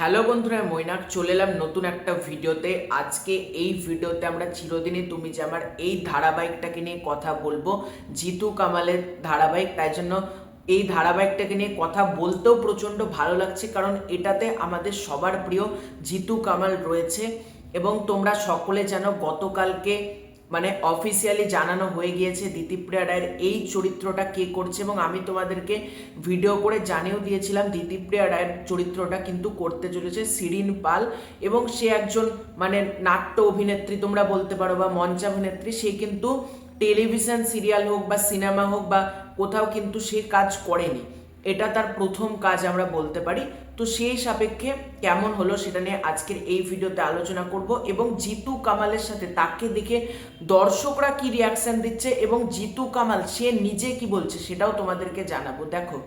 Hello বন্ধুরা মৈনাক, চলে এলাম নতুন একটা ভিডিওতে। আজকে এই ভিডিওতে আমরা চিরদিনই তুমি যে আমার এই ধারাবাহিকটাকে নিয়ে কথা বলব, জিতু কামালের ধারাবাহিক। তাই জন্য এই ধারাবাহিকটাকে নিয়ে কথা বলতেও প্রচণ্ড ভালো লাগছে, কারণ এটাতে আমাদের সবার প্রিয় জিতু কামাল রয়েছে। এবং তোমরা সকলে জানো, গতকালকে মানে অফিসিয়ালি জানানো হয়ে গিয়েছে দিতিপ্রিয়া রায়ের এই চরিত্রটা কে করছে এবং আমি তোমাদেরকে ভিডিও করে জানিয়েও দিয়েছিলাম দিতিপ্রিয়া রায়ের চরিত্রটা কিন্তু করতে চলেছে সিরিন পাল এবং সে একজন মানে নাট্য অভিনেত্রী তোমরা বলতে পারো বা মঞ্চাভিনেত্রী সে কিন্তু টেলিভিশন সিরিয়াল হোক বা সিনেমা হোক বা কোথাও কিন্তু সে কাজ করেনি। এটা তার প্রথম কাজ আমরা বলতে পারি। তো সেই সাপেক্ষে কেমন হলো সেটা নিয়ে আজকের এই ভিডিওতে আলোচনা করব এবং জিতু কামালের সাথে তাকে দেখে দর্শকরা কি রিয়াকশান দিচ্ছে এবং জিতু কামাল সে নিজে কি বলছে সেটাও তোমাদেরকে জানাব। দেখো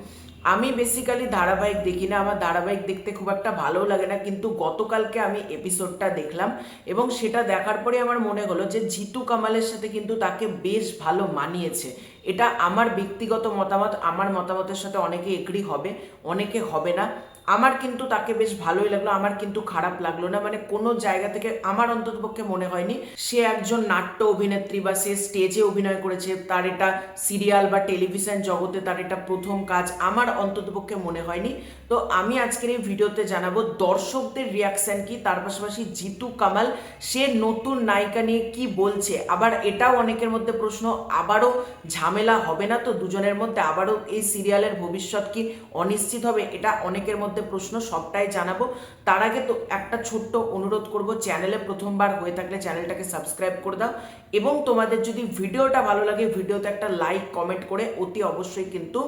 আমি বেসিক্যালি ধারাবাহিক দেখি না, আমার ধারাবাহিক দেখতে খুব একটা ভালো লাগে না, কিন্তু গতকালকে আমি এপিসোডটা দেখলাম এবং সেটা দেখার পরে আমার মনে হলো যে জিতু কামালের সাথে কিন্তু তাকে বেশ ভালো মানিয়েছে। এটা আমার ব্যক্তিগত মতামত, আমার মতামতের সাথে অনেকে এগ্রি হবে, অনেকে হবে না। আমার কিন্তু তাকে বেশ ভালোই লাগল, আমার কিন্তু খারাপ লাগল না মানে কোনো জায়গা থেকে আমার অন্ততপক্ষে মনে হয়নি। সে একজন নাট্য অভিনেত্রী বা সে স্টেজে অভিনয় করেছে, তার এটা সিরিয়াল বা টেলিভিশন জগতে তার এটা প্রথম কাজ আমার অন্ততপক্ষে মনে হয়নি। তো আমি আজকের এই ভিডিওতে জানাব দর্শকদের রিয়াকশন কি, তার পাশাপাশি জিতু কামাল, সে নতুন নায়িকা নিয়ে কি বলছে? আবার এটাও অনেকের মধ্যে প্রশ্ন, আবারও ঝামেলা হবে না তো দুজনের মধ্যে? আবারও এই সিরিয়ালের ভবিষ্যৎ কি অনিশ্চিত হবে? এটা অনেকের মধ্যে প্রশ্ন সবটাই জানাব তার আগে তো একটা ছোট্ট অনুরোধ করব, চ্যানেলে প্রথমবার হয়ে থাকলে চ্যানেলটাকে সাবস্ক্রাইব করে দাও এবং তোমাদের যদি ভিডিওটা ভালো লাগে, ভিডিওতে একটা লাইক, কমেন্ট করে অতি অবশ্যই কিন্তু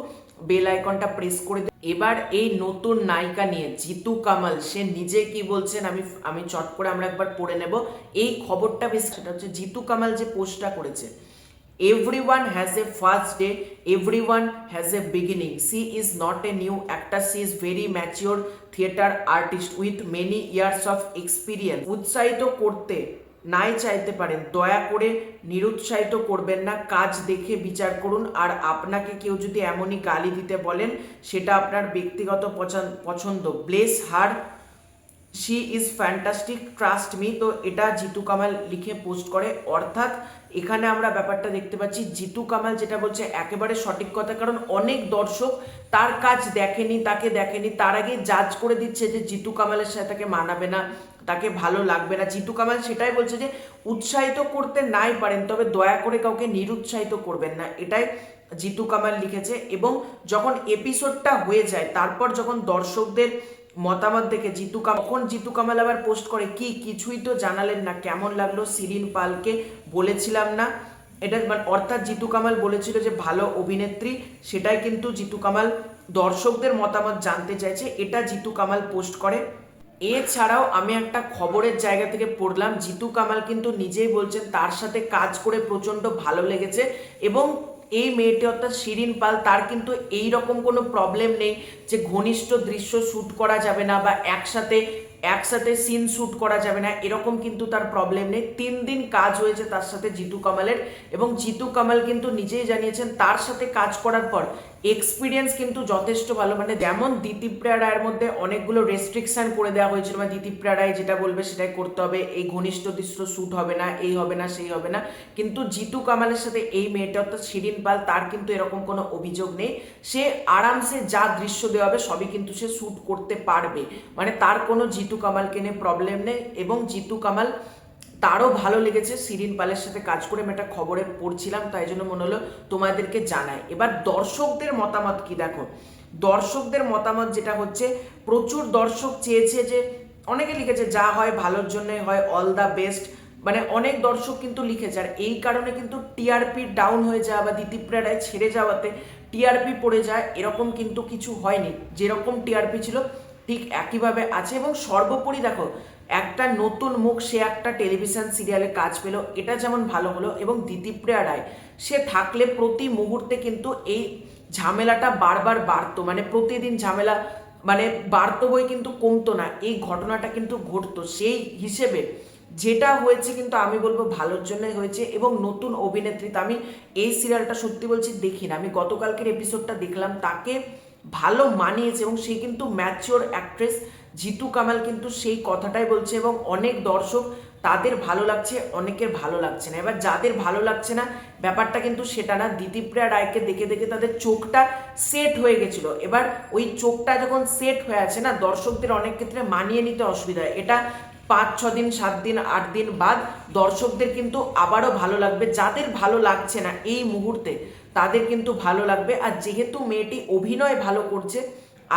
বেল আইকনটা প্রেস করে। এবার এই নতুন নায়িকা নিয়ে জিতু কামাল, সে নিজে কি বলছেন আমি আমি চট করে আমরা একবার পড়ে নেব এই খবরটা বেশ, সেটা হচ্ছে জিতু কামাল যে পোস্টটা করেছে everyone has a first day everyone has a beginning she is not a new actor she is very mature theater artist with many years of experience উৎসাহিত করতে নাই চাইতে পারেন দয়া করে নিরুৎসাহিত করবেন না কাজ দেখে বিচার করুন আর আপনাকে কেউ যদি এমনই গালি দিতে বলেন সেটা আপনার ব্যক্তিগত পছন্দ- bless her she is fantastic trust me তো এটা জিতু কামাল লিখে পোস্ট করে। অর্থাৎ এখানে আমরা ব্যাপারটা দেখতে পাচ্ছি, জিতু কামাল যেটা বলছে একেবারে সঠিক কথা, কারণ অনেক দর্শক তার কাজ দেখেনি, তাকে দেখেনি। তার আগে জাজ করে দিচ্ছে যে জিতু কামালের সাথে তাকে মানাবে না, তাকে ভালো লাগবে না। জিতু কামাল সেটাই বলছে যে উৎসাহিত করতে নাই পারেন, তবে দয়া করে কাউকে নিরুৎসাহিত করবেন না। এটাই জিতু কামাল লিখেছে। এবং যখন এপিসোডটা হয়ে যায়, তারপর যখন দর্শকদের মতামত দেখে জিতু কামাল তখন জিতু কামাল আবার পোস্ট করে, কি কিছুই তো জানালেন না, কেমন লাগল সিরিন পালকে বলেছিলাম না। এটা মানে অর্থাৎ জিতু কামাল বলেছিল যে ভালো অভিনেত্রী, সেটাই কিন্তু জিতু কামাল দর্শকদের মতামত জানতে চাইছে, এটা জিতু কামাল পোস্ট করে। এছাড়াও আমি একটা খবরের জায়গা থেকে পড়লাম জিতু কামাল কিন্তু নিজেই বলছেন তার সাথে কাজ করে প্রচণ্ড ভালো লেগেছে এবং এই মেয়েটি অর্থাৎ শিরিন পাল, তার কিন্তু এই রকম কোনো প্রবলেম নেই যে ঘনিষ্ঠ দৃশ্য শ্যুট করা যাবে না বা একসাথে একসাথে সিন শ্যুট করা যাবে না, এরকম কিন্তু তার প্রবলেম নেই। তিন দিন কাজ হয়েছে তার সাথে জিতু কামালের এবং জিতু কামাল কিন্তু নিজেই জানিয়েছেন তার সাথে কাজ করার পর এক্সপিরিয়েন্স কিন্তু যথেষ্ট ভালো। মানে যেমন দিতিপ্রিয়া রায়ের মধ্যে অনেকগুলো রেস্ট্রিকশন করে দেওয়া হয়েছিল মানে দিতিপ্রিয়া রায় যেটা বলবে সেটাই করতে হবে, এই ঘনিষ্ঠ দৃশ্য শ্যুট হবে না, এই হবে না, সেই হবে না। কিন্তু জিতু কামালের সাথে এই মেয়েটা অর্থাৎ শিরিন পাল, তার কিন্তু এরকম কোনো অভিযোগ নেই। সে আরামসে যা দৃশ্য দেওয়া হবে সবই কিন্তু সে শ্যুট করতে পারবে। মানে তার কোনো জিতু কামালকে নিয়ে প্রবলেম নেই এবং জিতু কামাল তারও ভালো লেগেছে। সিরিন পালের সাথে কাজ করে আমি একটা খবরে পড়ছিলাম, তাই জন্য মনে হলো তোমাদেরকে জানাই। এবার দর্শকদের মতামত কি দেখো? দর্শকদের মতামত যেটা হচ্ছে, প্রচুর দর্শক চেয়েছে যে, অনেকে লিখেছে যা হয় ভালোর জন্যই হয় অল দ্য বেস্ট মানে অনেক দর্শক কিন্তু লিখেছে, আর এই কারণে কিন্তু টিআরপি ডাউন হয়ে যাওয়া বা দিতিপ্রিয়া রায় ছেড়ে যাওয়াতে টিআরপি পড়ে যায় এরকম কিন্তু কিছু হয়নি। যেরকম টিআরপি ছিল ঠিক একইভাবে আছে এবং সর্বোপরি দেখো, একটা নতুন মুখ, সে একটা টেলিভিশন সিরিয়ালে কাজ পেল, এটা যেমন ভালো হলো এবং দিতিপ্রিয়া রায়, সে থাকলে প্রতি মুহূর্তে কিন্তু এই ঝামেলাটা বারবার বাড়তো মানে প্রতিদিন ঝামেলা মানে বাড়তো বই কিন্তু কমতো না, এই ঘটনাটা কিন্তু ঘটতো। সেই হিসেবে যেটা হয়েছে কিন্তু আমি বলব ভালোর জন্যই হয়েছে এবং নতুন অভিনেত্রী, তো আমি এই সিরিয়ালটা সত্যি বলছি দেখি না। আমি গতকালকের এপিসোডটা দেখলাম, তাকে ভালো মানিয়েছে এবং সে কিন্তু ম্যাচিওর অ্যাক্ট্রেস জিতু কামাল কিন্তু সেই কথাটাই বলছে এবং অনেক দর্শক তাদের ভালো লাগছে, অনেকের ভালো লাগছে না। এবার যাদের ভালো লাগছে না, ব্যাপারটা কিন্তু সেটা না। দিতিপ্রিয়া রায়কে দেখে দেখে তাদের চোখটা সেট হয়ে গেছিল। এবার ওই চোখটা যখন সেট হয়ে আছে না, দর্শকদের অনেক ক্ষেত্রে মানিয়ে নিতে অসুবিধা এটা পাঁচ, ছ দিন, সাত দিন, আট দিন বাদ দর্শকদের কিন্তু আবারও ভালো লাগবে। যাদের ভালো লাগছে না এই মুহূর্তে, তাদের কিন্তু ভালো লাগবে। আর যেহেতু মেয়েটি অভিনয় ভালো করছে,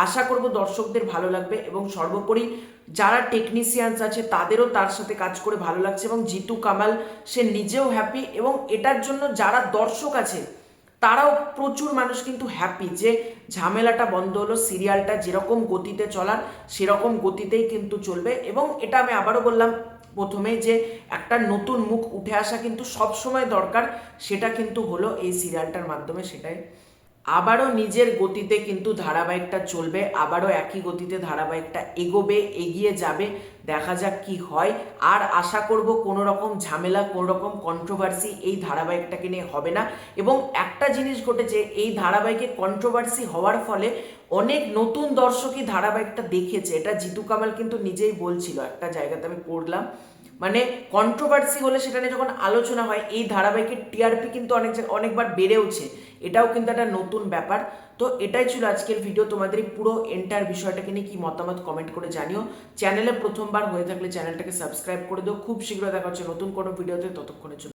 আশা করব দর্শকদের ভালো লাগবে এবং সর্বোপরি যারা টেকনিশিয়ানস আছে, তাদেরও তার সাথে কাজ করে ভালো লাগছে এবং জিতু কামাল, সে নিজেও হ্যাপি এবং এটার জন্য যারা দর্শক আছে, তারাও প্রচুর মানুষ কিন্তু হ্যাপি যে ঝামেলাটা বন্ধ হলো, সিরিয়ালটা যেরকম গতিতে চলার সেরকম গতিতেই কিন্তু চলবে। এবং এটা আমি আবারও বললাম প্রথমে যে একটা নতুন মুখ উঠে আসা কিন্তু সবসময় দরকার, সেটা কিন্তু হলো এই সিরিয়ালটার মাধ্যমে, সেটাই। আবারও নিজের গতিতে কিন্তু ধারাবাহিকটা চলবে, আবারও একই গতিতে ধারাবাহিকটা এগোবে, এগিয়ে যাবে, দেখা যাক কি হয়। আর আশা করব কোনো রকম ঝামেলা কোনো রকম কন্ট্রোভার্সি এই ধারাবাহিকটাকে নিয়ে হবে না। এবং একটা জিনিস ঘটেছে, এই ধারাবাহিকে কন্ট্রোভার্সি হওয়ার ফলে অনেক নতুন দর্শকই ধারাবাহিকটা দেখেছে। এটা জিতু কামাল কিন্তু নিজেই বলছিল, একটা জায়গাতে আমি পড়লাম। মানে কন্ট্রোভার্সি হলে সেটা নিয়ে যখন আলোচনা হয়, এই ধারাবাহিকের টিআরপি কিন্তু অনেক অনেকবার বেড়েওছে। এটাও কিন্তু একটা নতুন ব্যাপার। তো এটাই ছিল আজকের ভিডিও তোমাদের পুরো এন্টার বিষয়টাকে নিয়ে কী মতামত কমেন্ট করে জানিও। চ্যানেলে প্রথমবার হয়ে থাকলে চ্যানেলটাকে সাবস্ক্রাইব করে দিও। খুব শীঘ্র দেখা হচ্ছে নতুন কোনো ভিডিওতে ততক্ষণের জন্য।